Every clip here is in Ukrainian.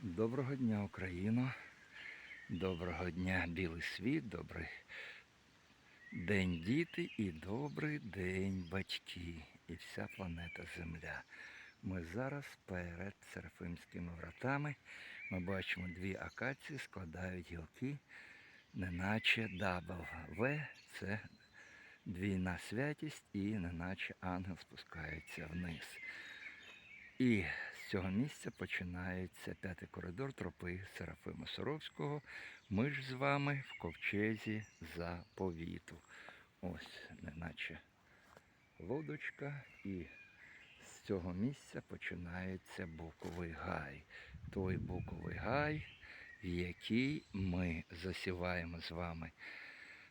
Доброго дня, Україно. Доброго дня, білий світ, добрий день діти і добрий день батьки і вся планета Земля. Ми зараз перед Серафимськими вратами. Ми бачимо дві акації, складають гілки, неначе дабл. В це двійна святість і неначе ангел спускається вниз. І цього місця починається п'ятий коридор тропи Серафима Соровського. Ми ж з вами в ковчезі заповіту. Ось, неначе лодочка, і з цього місця починається буковий гай. Той буковий гай, в який ми засіваємо з вами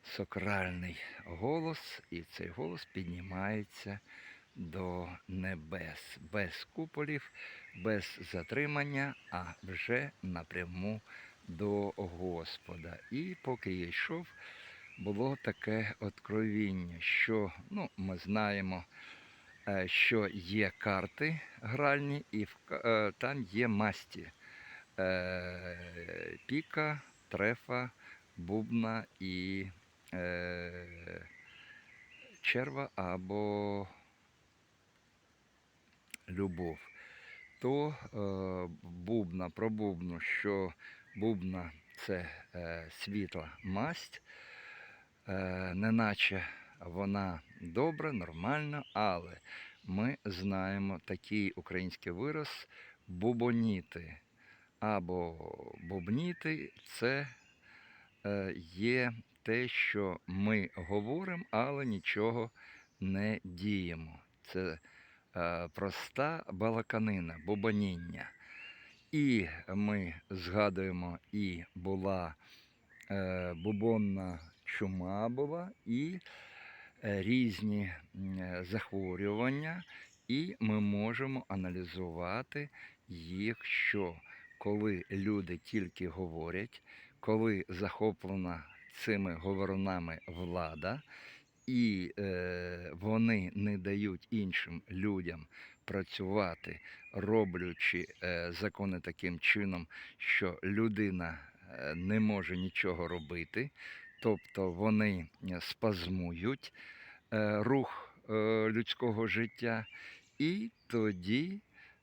сакральний голос, і цей голос піднімається до небес, без куполів, без затримання, а вже напряму до Господа. І поки я йшов, було таке откровіння, що ну, ми знаємо, е, що є карти гральні, і е, там є масті. Е, Піка, трефа, бубна і черва або любов, то е, бубна, про бубну, що бубна це е, світла масть, е, неначе вона добра, нормальна, але ми знаємо такий український вираз бубоніти. Або бубніти це е, є те, що ми говоримо, але нічого не діємо. Це проста балаканина, бубоніння. І ми згадуємо, і була е, бубонна чума була, і е, різні е, захворювання, і ми можемо аналізувати їх, що коли люди тільки говорять, коли захоплена цими говорунами влада, і е, вони не дають іншим людям працювати, роблячи е, закони таким чином, що людина е, не може нічого робити, тобто вони е, спазмують е, рух е, людського життя, і тоді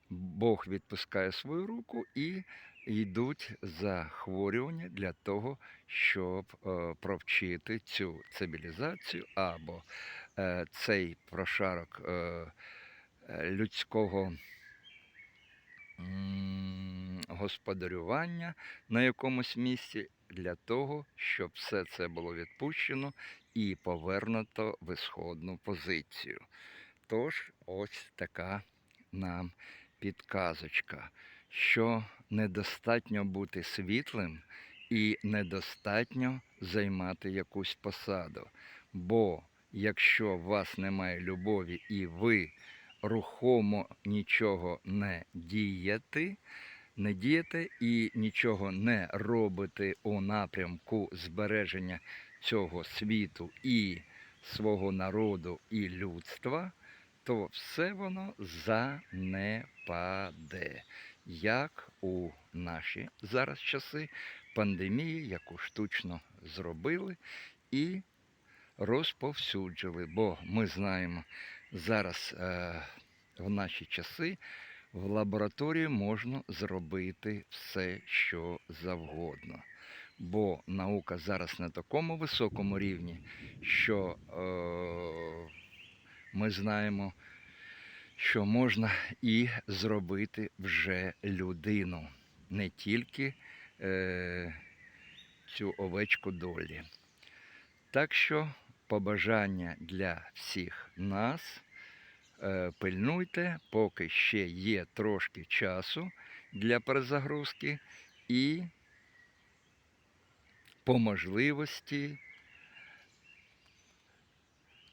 Бог відпускає свою руку і йдуть захворювання для того, щоб е, провчити цю цивілізацію або е, цей прошарок е, людського господарювання на якомусь місці для того, щоб все це було відпущено і повернуто в ісходну позицію. Тож, ось така нам підказочка, що недостатньо бути світлим і недостатньо займати якусь посаду. Бо якщо у вас немає любові і ви рухомо нічого не дієте, не дієте і нічого не робите у напрямку збереження цього світу і свого народу і людства, то все воно занепаде. Як у наші зараз часи пандемії, яку штучно зробили і розповсюджили. Бо ми знаємо, зараз е, в наші часи в лабораторії можна зробити все, що завгодно. Бо наука зараз на такому високому рівні, що е, ми знаємо, що можна і зробити вже людину, не тільки е, цю овечку долі. Так що побажання для всіх нас. Е, Пильнуйте, поки ще є трошки часу для перезагрузки і по можливості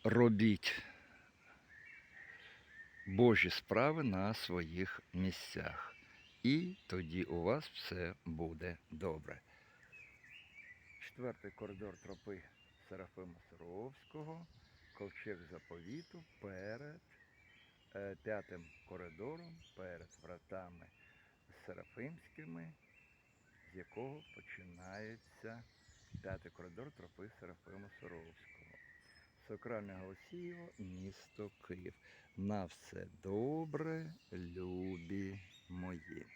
робіть Божі справи на своїх місцях. І тоді у вас все буде добре. Четвертий коридор тропи Серафима Саровського, ковчег заповіту перед е, п'ятим коридором, перед вратами Серафимськими, з якого починається п'ятий коридор тропи Серафима Суровського. Сакральне Голосієво, місто Київ. На все добре, любі мої.